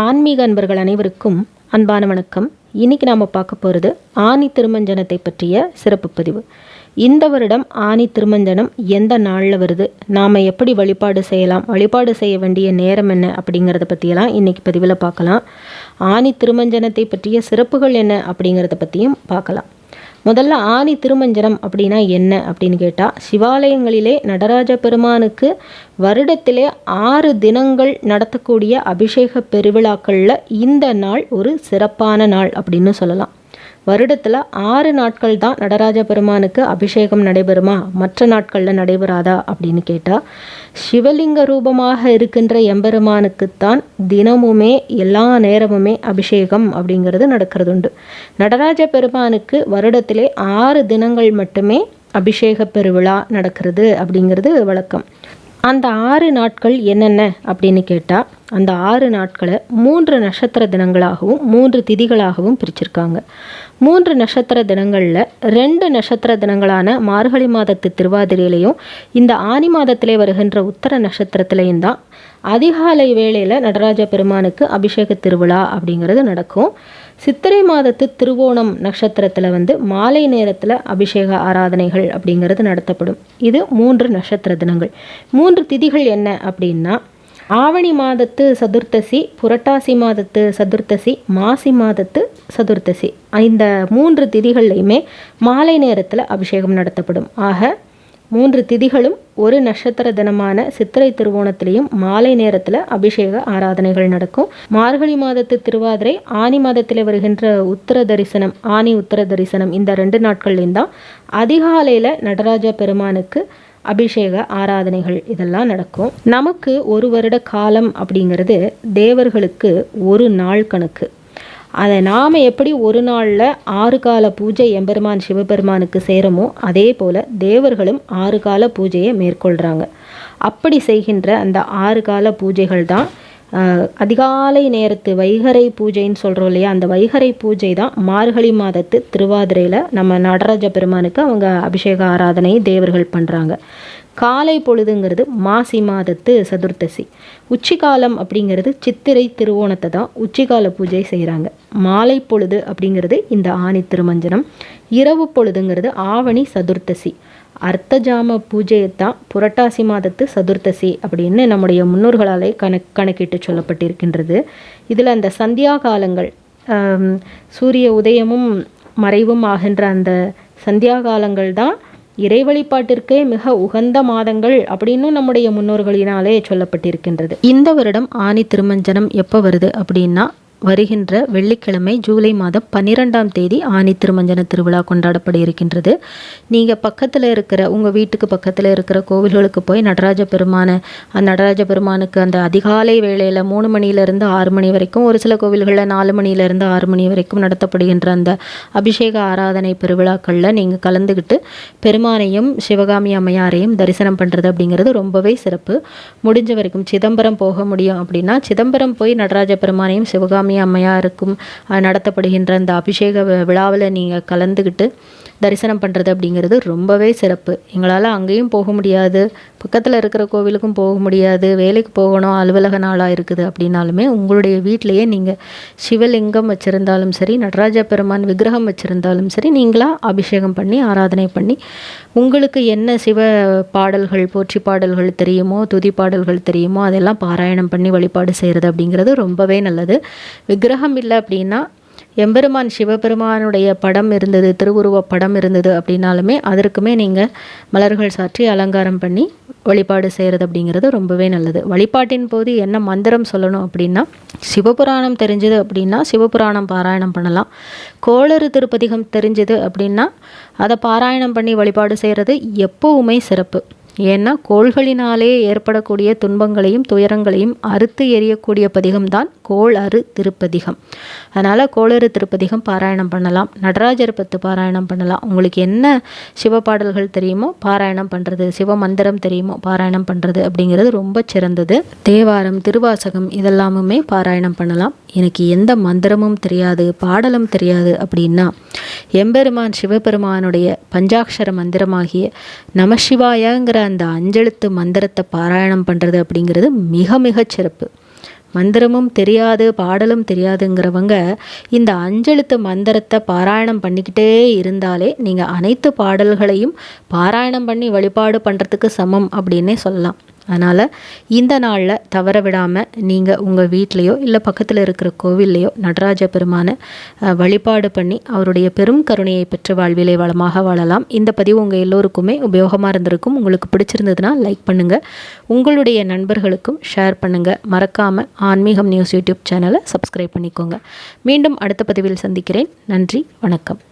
ஆன்மீக அன்பர்கள் அனைவருக்கும் அன்பான வணக்கம். இன்னைக்கு நாம் பார்க்க போகிறது ஆணி திருமஞ்சனத்தை பற்றிய சிறப்பு பதிவு. இந்த வருடம் ஆணி திருமஞ்சனம் எந்த நாளில் வருது? நாம் எப்படி வழிபாடு செய்யலாம்? வழிபாடு செய்ய வேண்டிய நேரம் என்ன அப்படிங்கிறத பற்றியெல்லாம் இன்றைக்கி பதிவில் பார்க்கலாம். ஆணி திருமஞ்சனத்தை பற்றிய சிறப்புகள் என்ன அப்படிங்கிறத பற்றியும் பார்க்கலாம். முதல்ல ஆனி திருமஞ்சனம் அப்படின்னா என்ன அப்படின்னு கேட்டால் சிவாலயங்களிலே நடராஜ பெருமானுக்கு வருடத்திலே ஆறு தினங்கள் நடத்தக்கூடிய அபிஷேக பெருவிழாக்களில் இந்த நாள் ஒரு சிறப்பான நாள் அப்படின்னு சொல்லலாம். வருடத்தில் ஆறு நாட்கள் தான் நடராஜ பெருமானுக்கு அபிஷேகம் நடைபெறுமா? மற்ற நாட்களில் நடைபெறாதா? அப்படின்னு கேட்டால் சிவலிங்க ரூபமாக இருக்கின்ற எம்பெருமானுக்குத்தான் தினமுமே எல்லா நேரமுமே அபிஷேகம் அப்படிங்கிறது நடக்கிறது உண்டு நடராஜ பெருமானுக்கு வருடத்திலே ஆறு தினங்கள் மட்டுமே அபிஷேக பெருவிழா நடக்கிறது அப்படிங்கிறது வழக்கம். அந்த ஆறு நாட்கள் என்னென்ன அப்படின்னு கேட்டால் அந்த ஆறு நாட்களை மூன்று நட்சத்திர தினங்களாகவும் மூன்று திதிகளாகவும் பிரிச்சிருக்காங்க. மூன்று நட்சத்திர தினங்களில் ரெண்டு நட்சத்திர தினங்களான மார்கழி மாதத்து திருவாதிரையிலையும் இந்த ஆனி மாதத்திலே வருகின்ற உத்தர நட்சத்திரத்திலையும் தான் அதிகாலை வேளையில் நடராஜ பெருமானுக்கு அபிஷேக திருவிழா அப்படிங்கிறது நடக்கும். சித்திரை மாதத்து திருவோணம் நட்சத்திரத்தில் வந்து மாலை நேரத்தில் அபிஷேக ஆராதனைகள் அப்படிங்கிறது நடத்தப்படும். இது மூன்று நட்சத்திர தினங்கள். மூன்று திதிகள் என்ன அப்படின்னா ஆவணி மாதத்து சதுர்த்தசி புரட்டாசி மாதத்து சதுர்த்தசி மாசி மாதத்து சதுர்த்தசி. இந்த மூன்று திதிகள்லையுமே மாலை நேரத்தில் அபிஷேகம் நடத்தப்படும். ஆக மூன்று திதிகளும் ஒரு நட்சத்திர தினமான சித்திரை திருவோணத்திலையும் மாலை நேரத்தில் அபிஷேக ஆராதனைகள் நடக்கும். மார்கழி மாதத்து திருவாதிரை ஆனி மாதத்தில் வருகின்ற உத்தர தரிசனம் ஆனி உத்தர தரிசனம் இந்த ரெண்டு நாட்கள்லேயும் தான் அதிகாலையில் நடராஜ பெருமானுக்கு அபிஷேக ஆராதனைகள் இதெல்லாம் நடக்கும். நமக்கு ஒரு வருட காலம் அப்படிங்கிறது தேவர்களுக்கு ஒரு நாள் கணக்கு. அதை நாம் எப்படி ஒரு நாளில் ஆறு கால பூஜை எம்பெருமான் சிவபெருமானுக்கு சேரமோ அதே போல் தேவர்களும் ஆறு கால பூஜையை மேற்கொள்கிறாங்க அப்படி செய்கின்ற அந்த ஆறு கால பூஜைகள் தான் அதிகாலை நேரத்து வைகரை பூஜைன்னு சொல்கிறோம் இல்லையா? அந்த வைகரை பூஜை தான் மார்கழி மாதத்து திருவாதிரையில் நம்ம நடராஜ பெருமானுக்கு அவங்க அபிஷேக ஆராதனை தேவர்கள் பண்ணுறாங்க காலை பொழுதுங்கிறது மாசி மாதத்து சதுர்த்தசி. உச்சிகாலம் அப்படிங்கிறது சித்திரை திருவோணத்தை தான் உச்சிகால பூஜை செய்கிறாங்க மாலை பொழுது அப்படிங்கிறது இந்த ஆணி திருமஞ்சனம். இரவு பொழுதுங்கிறது ஆவணி சதுர்த்தசி. அர்த்தஜாம பூஜையைத்தான் புரட்டாசி மாதத்து சதுர்த்தசி அப்படின்னு நம்முடைய முன்னோர்களாலே கணக் கணக்கிட்டு சொல்லப்பட்டிருக்கின்றது. இதில் அந்த சந்தியா காலங்கள் சூரிய உதயமும் மறைவும் ஆகின்ற அந்த சந்தியா காலங்கள் தான் இறை வழிபாட்டிற்கே மிக உகந்த மாதங்கள் அப்படின்னு நம்முடைய முன்னோர்களினாலே சொல்லப்பட்டிருக்கின்றது. இந்த வருடம் ஆணி திருமஞ்சனம் எப்போ வருது அப்படின்னா வருகின்ற வெள்ளிக்கிழமை ஜூலை மாதம் பன்னிரெண்டாம் தேதி ஆனி திருமஞ்சன திருவிழா கொண்டாடப்பட இருக்கின்றது. நீங்கள் பக்கத்தில் இருக்கிற உங்கள் வீட்டுக்கு பக்கத்தில் இருக்கிற கோவில்களுக்கு போய் நடராஜ பெருமான அந்த நடராஜ பெருமானுக்கு அந்த அதிகாலை வேளையில் மூணு மணியிலிருந்து ஆறு மணி வரைக்கும் ஒரு சில கோவில்களில் நாலு மணியிலேருந்து ஆறு மணி வரைக்கும் நடத்தப்படுகின்ற அந்த அபிஷேக ஆராதனை பெருவிழாக்களில் நீங்கள் கலந்துக்கிட்டு பெருமானையும் சிவகாமி அம்மையாரையும் தரிசனம் பண்ணுறது அப்படிங்கிறது ரொம்பவே சிறப்பு. முடிஞ்ச வரைக்கும் சிதம்பரம் போக முடியும் அப்படின்னா சிதம்பரம் போய் நடராஜ பெருமானையும் சிவகாமி அம்மையாருக்கும் நடத்தப்படுகின்ற அந்த அபிஷேக விழாவில் நீங்கள் கலந்துக்கிட்டு தரிசனம் பண்ணுறது அப்படிங்கிறது ரொம்பவே சிறப்பு. எங்களால் அங்கேயும் போக முடியாது. பக்கத்தில் இருக்கிற கோவிலுக்கும் போக முடியாது. வேலைக்கு போகணும் அலுவலக நாளாக இருக்குது அப்படின்னாலுமே உங்களுடைய வீட்டிலையே நீங்கள் சிவலிங்கம் வச்சுருந்தாலும் சரி நடராஜ பெருமான் விக்கிரகம் வச்சுருந்தாலும் சரி நீங்களாக அபிஷேகம் பண்ணி ஆராதனை பண்ணி உங்களுக்கு என்ன சிவ பாடல்கள் போற்றி பாடல்கள் தெரியுமோ துதி பாடல்கள் தெரியுமோ அதெல்லாம் பாராயணம் பண்ணி வழிபாடு செய்கிறது அப்படிங்கிறது ரொம்பவே நல்லது. விக்கிரகம் இல்லை அப்படின்னா எம்பெருமான் சிவபெருமானுடைய படம் இருந்தது திருவுருவ படம் இருந்தது அப்படின்னாலுமே அதற்குமே நீங்கள் மலர்கள் சாற்றி அலங்காரம் பண்ணி வழிபாடு செய்கிறது அப்படிங்கிறது ரொம்பவே நல்லது. வழிபாட்டின் போது என்ன மந்திரம் சொல்லணும் அப்படின்னா சிவபுராணம் தெரிஞ்சது அப்படின்னா சிவபுராணம் பாராயணம் பண்ணலாம். கோளறு திருப்பதிகம் தெரிஞ்சது அப்படின்னா அதை பாராயணம் பண்ணி வழிபாடு செய்கிறது எப்போவுமே சிறப்பு. ஏன்னா கோள்களினாலே ஏற்படக்கூடிய துன்பங்களையும் துயரங்களையும் அறுத்து எரியக்கூடிய பதிகம்தான் கோள் அறு திருப்பதிகம். அதனால் கோளறு திருப்பதிகம் பாராயணம் பண்ணலாம். நடராஜர் பத்து பாராயணம் பண்ணலாம். உங்களுக்கு என்ன சிவ பாடல்கள் தெரியுமோ பாராயணம் பண்ணுறது சிவ மந்திரம் தெரியுமோ பாராயணம் பண்ணுறது அப்படிங்கிறது ரொம்ப சிறந்தது. தேவாரம் திருவாசகம் இதெல்லாமுமே பாராயணம் பண்ணலாம். எனக்கு எந்த மந்திரமும் தெரியாது பாடலும் தெரியாது அப்படின்னா எம்பெருமான் சிவபெருமானுடைய பஞ்சாட்சர மந்திரமாகிய நமசிவாயங்கிற அந்த அஞ்செழுத்து மந்திரத்தை பாராயணம் பண்ணுறது அப்படிங்கிறது மிக மிக சிறப்பு. மந்திரமும் தெரியாது பாடலும் தெரியாதுங்கிறவங்க இந்த அஞ்செழுத்து மந்திரத்தை பாராயணம் பண்ணிக்கிட்டே இருந்தாலே நீங்கள் அனைத்து பாடல்களையும் பாராயணம் பண்ணி வழிபாடு பண்ணுறதுக்கு சமம் அப்படின்னே சொல்லலாம். அதனால் இந்த நாளில் தவற விடாமல் நீங்கள் உங்கள் வீட்லேயோ இல்லை பக்கத்தில் இருக்கிற கோவில்லையோ நடராஜ பெருமானை வழிபாடு பண்ணி அவருடைய பெரும் கருணையை பெற்று வாழ்விலை வளமாக வாழலாம். இந்த பதிவு உங்கள் எல்லோருக்குமே உபயோகமாக இருந்திருக்கும். உங்களுக்கு பிடிச்சிருந்ததுன்னா லைக் பண்ணுங்கள் உங்களுடைய நண்பர்களுக்கும் ஷேர் பண்ணுங்கள் மறக்காமல் ஆன்மீகம் நியூஸ் யூடியூப் சேனலை சப்ஸ்கிரைப் பண்ணிக்கோங்க. மீண்டும் அடுத்த பதிவில் சந்திக்கிறேன். நன்றி வணக்கம்.